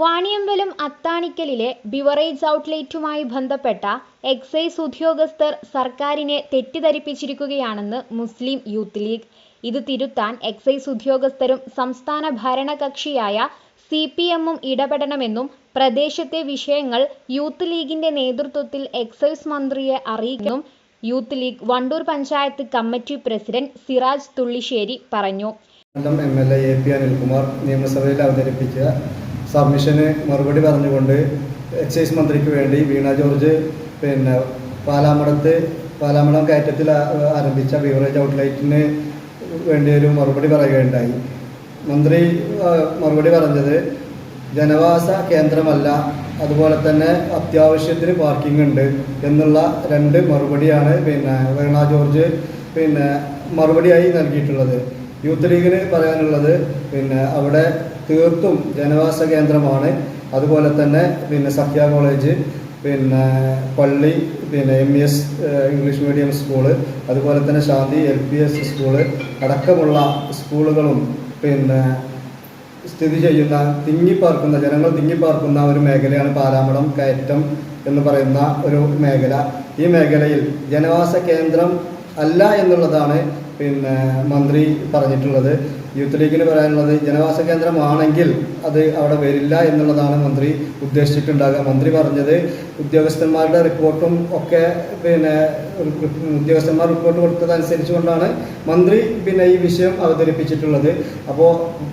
Vaniyambalam അത്താണിക്കലിലെ beverage ഔട്ട്ലെറ്റുമായി ബന്ധപ്പെട്ട excise ഉദ്യോഗസ്ഥർ സർക്കാരിനെ തെറ്റിദ്ധരിപ്പിച്ചിരിക്കുകയാണെന്ന് മുസ്ലിം യൂത്ത് ലീഗ്. ഇത് തിരുത്താൻ എക്സൈസ് ഉദ്യോഗസ്ഥരും സംസ്ഥാന ഭരണകക്ഷിയായ സി പി എമ്മും ഇടപെടണമെന്നും പ്രദേശത്തെ വിഷയങ്ങൾ യൂത്ത് ലീഗിന്റെ നേതൃത്വത്തിൽ എക്സൈസ് മന്ത്രിയെ അറിയിക്കും youth league Wandoor panchayat committee president Siraj Thullissery പറഞ്ഞു. M L A P Anilkumar നിയമസഭയിൽ അവതരിപ്പിച്ച സബ്മിഷന് മറുപടി പറഞ്ഞുകൊണ്ട് എക്സൈസ് മന്ത്രിക്ക് വേണ്ടി വീണ ജോർജ് പിന്നെ പാലാമടത്ത് പാലാമടം കയറ്റത്തിൽ ആരംഭിച്ച ബീവറേജ് ഔട്ട്ലെറ്റിന് വേണ്ടി ഒരു മറുപടി പറയുകയുണ്ടായി. മന്ത്രി മറുപടി പറഞ്ഞത് ജനവാസ കേന്ദ്രമല്ല അതുപോലെ തന്നെ അത്യാവശ്യത്തിന് പാർക്കിംഗ് ഉണ്ട് എന്നുള്ള രണ്ട് മറുപടിയാണ് പിന്നെ വീണ ജോർജ് പിന്നെ മറുപടിയായി നൽകിയിട്ടുള്ളത്. യൂത്ത് ലീഗിന് പറയാനുള്ളത് പിന്നെ അവിടെ തീർത്തും ജനവാസ കേന്ദ്രമാണ്. അതുപോലെ തന്നെ പിന്നെ സഖ്യ കോളേജ് പിന്നെ പള്ളി പിന്നെ M E S English medium school അതുപോലെ തന്നെ Shanti L P S school അടക്കമുള്ള സ്കൂളുകളും പിന്നെ സ്ഥിതി ചെയ്യുന്ന തിങ്ങിപ്പാർക്കുന്ന ജനങ്ങൾ തിങ്ങിപ്പാർക്കുന്ന ഒരു മേഖലയാണ് പാലാമടം കയറ്റം എന്ന് പറയുന്ന ഒരു മേഖല. ഈ മേഖലയിൽ ജനവാസ കേന്ദ്രം അല്ല എന്നുള്ളതാണ് പിന്നെ മന്ത്രി പറഞ്ഞിട്ടുള്ളത്. യൂത്ത് ലീഗിന് പറയാനുള്ളത് ജനവാസ കേന്ദ്രമാണെങ്കിൽ അത് അവിടെ വരില്ല എന്നുള്ളതാണ് മന്ത്രി ഉദ്ദേശിച്ചിട്ടുണ്ടാകുക മന്ത്രി പറഞ്ഞത് ഉദ്യോഗസ്ഥന്മാരുടെ റിപ്പോർട്ടും ഒക്കെ പിന്നെ ഉദ്യോഗസ്ഥന്മാർ റിപ്പോർട്ട് കൊടുത്തതനുസരിച്ച് കൊണ്ടാണ് മന്ത്രി പിന്നെ ഈ വിഷയം അവതരിപ്പിച്ചിട്ടുള്ളത്. അപ്പോൾ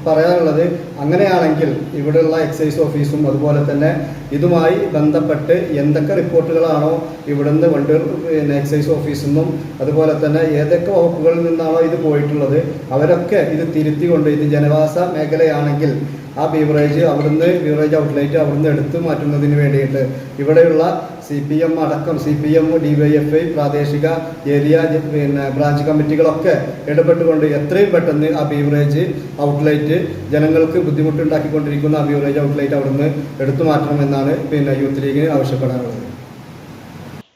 പറയാനുള്ളത് അങ്ങനെയാണെങ്കിൽ ഇവിടെയുള്ള എക്സൈസ് ഓഫീസും അതുപോലെ തന്നെ ഇതുമായി ബന്ധപ്പെട്ട് എന്തൊക്കെ റിപ്പോർട്ടുകളാണോ ഇവിടുന്ന് വണ്ടൂർ പിന്നെ എക്സൈസ് ഓഫീസിൽ നിന്നും അതുപോലെ തന്നെ ഏതൊക്കെ വകുപ്പുകളിൽ നിന്നാണോ ഇത് പോയിട്ടുള്ളത് അവരൊക്കെ ഇത് തിരുത്തിക്കൊണ്ട് ഇത് ജനവാസ മേഖലയാണെങ്കിൽ ആ ബീവറേജ് അവിടുന്ന് ബീവറേജ് ഔട്ട്ലെറ്റ് അവിടുന്ന് എടുത്തു മാറ്റുന്നതിന് വേണ്ടിയിട്ട് ഇവിടെയുള്ള സി പി എം അടക്കം C P M D Y F I പ്രാദേശിക ഏരിയ പിന്നെ ബ്രാഞ്ച് കമ്മിറ്റികളൊക്കെ ഇടപെട്ടുകൊണ്ട് എത്രയും പെട്ടെന്ന് ആ ബീവറേജ് ഔട്ട്ലെറ്റ് ജനങ്ങൾക്ക് ബുദ്ധിമുട്ടുണ്ടാക്കിക്കൊണ്ടിരിക്കുന്ന ആ ബീവറേജ് ഔട്ട്ലെറ്റ് അവിടുന്ന് എടുത്തു മാറ്റണമെന്നാണ് പിന്നെ യൂത്ത് ലീഗിന് ആവശ്യപ്പെടാനുള്ളത്.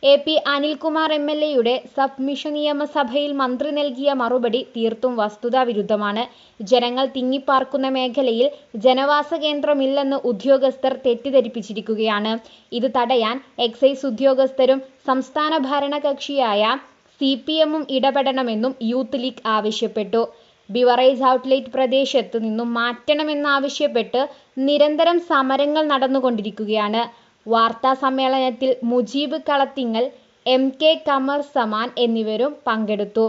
A P Anilkumar M L എയുടെ സബ്മിഷൻ നിയമസഭയിൽ മന്ത്രി നൽകിയ മറുപടി തീർത്തും വസ്തുതാവിരുദ്ധമാണ്. ജനങ്ങൾ തിങ്ങിപ്പാർക്കുന്ന മേഖലയിൽ ജനവാസ കേന്ദ്രമില്ലെന്ന് ഉദ്യോഗസ്ഥർ തെറ്റിദ്ധരിപ്പിച്ചിരിക്കുകയാണ്. ഇത് തടയാൻ എക്സൈസ് ഉദ്യോഗസ്ഥരും സംസ്ഥാന ഭരണകക്ഷിയായ സി പി എമ്മും ഇടപെടണമെന്നും യൂത്ത് ലീഗ് ആവശ്യപ്പെട്ടു. ബിവറേജ് ഔട്ട്ലെറ്റ് പ്രദേശത്ത് നിന്നും മാറ്റണമെന്നാവശ്യപ്പെട്ട് നിരന്തരം സമരങ്ങൾ നടന്നുകൊണ്ടിരിക്കുകയാണ്. വാർത്താ സമ്മേളനത്തിൽ മുജീബ് കളത്തിങ്ങൽ എം കെ കമർ സമാൻ എന്നിവരും പങ്കെടുത്തു.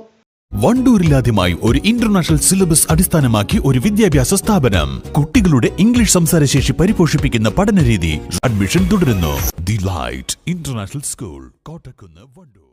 വണ്ടൂരിലാദ്യമായി ഒരു ഇന്റർനാഷണൽ സിലബസ് അടിസ്ഥാനമാക്കി ഒരു വിദ്യാഭ്യാസ സ്ഥാപനം. കുട്ടികളുടെ ഇംഗ്ലീഷ് സംസാരശേഷി പരിപോഷിപ്പിക്കുന്ന പഠനരീതി അഡ്മിഷൻ തുടരുന്നു. The light international school Kottakkunnu Wandoor.